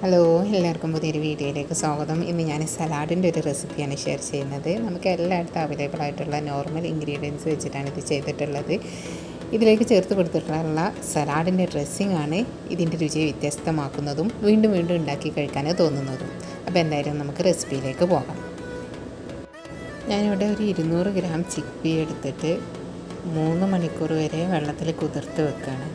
Hello എല്ലാവർക്കും പുതിയൊരു വീഡിയോയിലേക്ക് സ്വാഗതം. ഇന്ന് ഞാൻ സലാഡിന്റെ ഒരു റെസിപ്പിയാണ് ഷെയർ ചെയ്യുന്നത്. നമുക്ക് എല്ലായിടത്തും അവൈലബിൾ ആയിട്ടുള്ള നോർമൽ ഇൻഗ്രീഡിയൻസ് വെച്ചിട്ടാണ് ഇത് ചെയ്തിട്ടുള്ളത്. ഇതിലേക്ക് ചേർത്ത് കൊടുത്തിട്ടുള്ള സലാഡിന്റെ ഡ്രസ്സിംഗ് ആണ് ഇതിന്റെ രുചിയെ വ്യത്യസ്തമാക്കുന്നതും വീണ്ടും വീണ്ടും ഉണ്ടാക്കി കഴിക്കാൻ തോന്നുന്നതും. അപ്പോൾ എന്തായാലും നമുക്ക് റെസിപ്പിയിലേക്ക് പോകാം. ഞാനിവിടെ ഒരു ഇരുന്നൂറ് ഗ്രാം ചിക്പി എടുത്തിട്ട് മൂന്ന് മണിക്കൂർ വരെ വെള്ളത്തിൽ കുതിർത്ത് വെക്കുകയാണ്.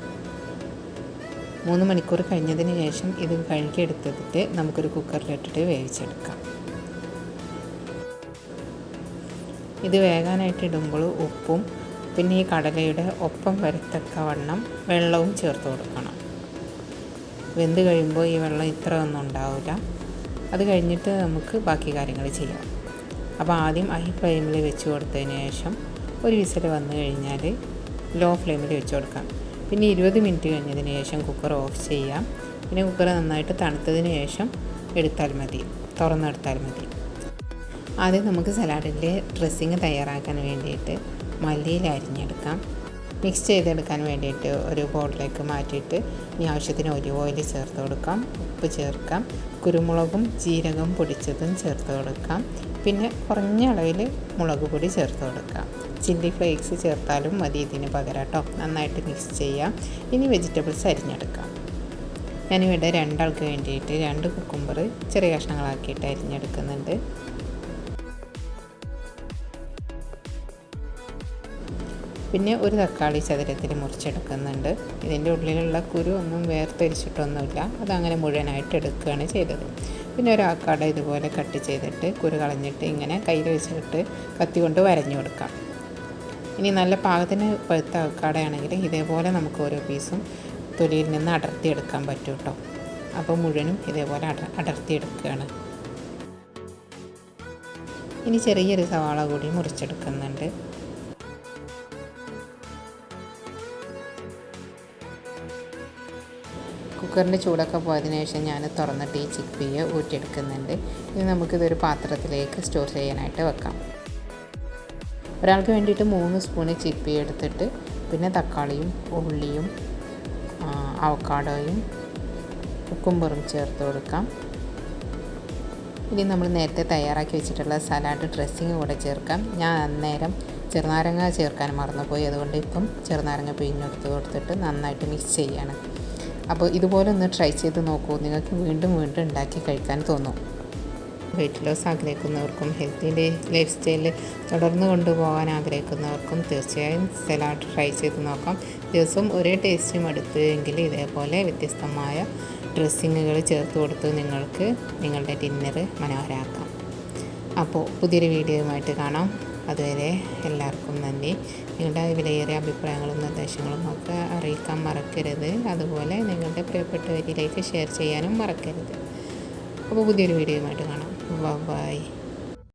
മൂന്ന് മണിക്കൂർ കഴിഞ്ഞതിന് ശേഷം ഇത് കഴുകിയെടുത്തിട്ട് നമുക്കൊരു കുക്കറിലിട്ടിട്ട് വേവിച്ചെടുക്കാം. ഇത് വേകാനായിട്ട് ഇടുമ്പോൾ ഉപ്പും പിന്നെ ഈ കടലയുടെ ഒപ്പം വരത്തക്ക വണ്ണം വെള്ളവും ചേർത്ത് കൊടുക്കണം. വെന്ത് കഴിയുമ്പോൾ ഈ വെള്ളം ഇത്ര ഒന്നും ഉണ്ടാവില്ല. അത് കഴിഞ്ഞിട്ട് നമുക്ക് ബാക്കി കാര്യങ്ങൾ ചെയ്യാം. അപ്പോൾ ആദ്യം ഹൈ ഫ്ലെയിമിൽ വെച്ച് കൊടുത്തതിന് ശേഷം ഒരു വിസിൽ വന്നു കഴിഞ്ഞാൽ ലോ ഫ്ലെയിമിൽ വെച്ച് കൊടുക്കാം. പിന്നെ ഇരുപത് മിനിറ്റ് കഴിഞ്ഞതിന് ശേഷം കുക്കർ ഓഫ് ചെയ്യാം. പിന്നെ കുക്കർ നന്നായിട്ട് തണുത്തതിന് ശേഷം എടുത്താൽ മതി തുറന്നെടുത്താൽ മതി. ആദ്യം നമുക്ക് സലാഡിന്റെ ഡ്രസ്സിങ് തയ്യാറാക്കാൻ വേണ്ടിയിട്ട് മല്ലിയിൽ അരിഞ്ഞെടുക്കാം. മിക്സ് ചെയ്തെടുക്കാൻ വേണ്ടിയിട്ട് ഒരു ബോട്ടിലേക്ക് മാറ്റിയിട്ട് ഇനി ആവശ്യത്തിന് ഒലിവ് ഓയിൽ ചേർത്ത് കൊടുക്കാം ഉപ്പ് ചേർക്കാം കുരുമുളകും ജീരകം പൊടിച്ചതും ചേർത്ത് കൊടുക്കാം. പിന്നെ കുറഞ്ഞ അളവിൽ മുളക് പൊടി ചേർത്ത് കൊടുക്കുക ചില്ലി ഫ്ലേക്സ് ചേർത്താലും മതി ഇതിന് പകരം കേട്ടോ നന്നായിട്ട് മിക്സ് ചെയ്യാം. ഇനി വെജിറ്റബിൾസ് അരിഞ്ഞെടുക്കാം. ഞാനിവിടെ രണ്ടാൾക്ക് വേണ്ടിയിട്ട് രണ്ട് കുക്കുംബർ ചെറിയ കഷ്ണങ്ങളാക്കിയിട്ട് അരിഞ്ഞെടുക്കുന്നുണ്ട്. പിന്നെ ഒരു തക്കാളി ചതുരത്തിൽ മുറിച്ചെടുക്കുന്നുണ്ട്. ഇതിന്റെ ഉള്ളിലുള്ള കുരു ഒന്നും വേർതിരിച്ചിട്ടൊന്നുമില്ല. അതങ്ങനെ മുഴുവനായിട്ട് എടുക്കുകയാണ് ചെയ്തത്. പിന്നെ ഒരു ആക്കാട ഇതുപോലെ കട്ട് ചെയ്തിട്ട് കുരു കളഞ്ഞിട്ട് ഇങ്ങനെ കയ്യിൽ വെച്ചിട്ട് കത്തി കൊണ്ട് വരഞ്ഞു കൊടുക്കാം. ഇനി നല്ല പാകത്തിന് പഴുത്ത അവക്കാടയാണെങ്കിൽ ഇതേപോലെ നമുക്ക് ഓരോ പീസും തൊലിയിൽ നിന്ന് അടർത്തിയെടുക്കാൻ പറ്റും കേട്ടോ. അപ്പോൾ മുഴുവനും ഇതേപോലെ അട അടർത്തിയെടുക്കുകയാണ് ഇനി ചെറിയൊരു സവാള കൂടി മുറിച്ചെടുക്കുന്നുണ്ട്. കുക്കറിന്റെ ചൂടൊക്കെ പോയതിനു ശേഷം ഞാൻ തുറന്നിട്ട് ഈ ചിപ്പിയെ ഊറ്റിയെടുക്കുന്നുണ്ട്. ഇനി നമുക്കിതൊരു പാത്രത്തിലേക്ക് സ്റ്റോർ ചെയ്യാനായിട്ട് വെക്കാം. ഒരാൾക്ക് വേണ്ടിയിട്ട് മൂന്ന് സ്പൂണ് പീ എടുത്തിട്ട് പിന്നെ തക്കാളിയും ഉള്ളിയും അവക്കാടോയും കുക്കുംബറും ചേർത്ത് കൊടുക്കാം. ഇനി നമ്മൾ നേരത്തെ തയ്യാറാക്കി വെച്ചിട്ടുള്ള സലാഡ് ഡ്രസ്സിങ് കൂടെ ചേർക്കാം. ഞാൻ അന്നേരം ചെറുനാരങ്ങ ചേർക്കാൻ മറന്നുപോയി. അതുകൊണ്ട് ഇപ്പം ചെറുനാരങ്ങ പിഴിഞ്ഞെടുത്ത് കൊടുത്തിട്ട് നന്നായിട്ട് മിക്സ് ചെയ്യണം. അപ്പോൾ ഇതുപോലെ ഒന്ന് ട്രൈ ചെയ്ത് നോക്കൂ. നിങ്ങൾക്ക് വീണ്ടും വീണ്ടും ഉണ്ടാക്കി കഴിക്കാൻ തോന്നും. വെയിറ്റ് ലോസ് ആഗ്രഹിക്കുന്നവർക്കും ഹെൽത്തി ലൈഫ് സ്റ്റൈലിൽ തുടർന്ന് കൊണ്ടുപോകാൻ ആഗ്രഹിക്കുന്നവർക്കും തീർച്ചയായും സലാഡ് ട്രൈ ചെയ്ത് നോക്കാം. ദിവസവും ഒരേ ടേസ്റ്റും എടുത്തുവെങ്കിൽ ഇതേപോലെ വ്യത്യസ്തമായ ഡ്രസ്സിങ്ങുകൾ ചേർത്ത് കൊടുത്ത് നിങ്ങൾക്ക് നിങ്ങളുടെ ഡിന്നർ മനോഹരമാക്കാം അപ്പോൾ പുതിയൊരു വീഡിയോയുമായിട്ട് കാണാം. അതുവരെ എല്ലാവർക്കും നന്ദി. നിങ്ങളുടെ വിലയേറിയ അഭിപ്രായങ്ങളും നിർദ്ദേശങ്ങളും ഒക്കെ അറിയിക്കാൻ മറക്കരുത്. അതുപോലെ നിങ്ങളുടെ പ്രിയപ്പെട്ടവരിലേക്ക് ഷെയർ ചെയ്യാനും മറക്കരുത്. അപ്പോൾ പുതിയൊരു വീഡിയോയുമായിട്ട് കാണാം. ബൈ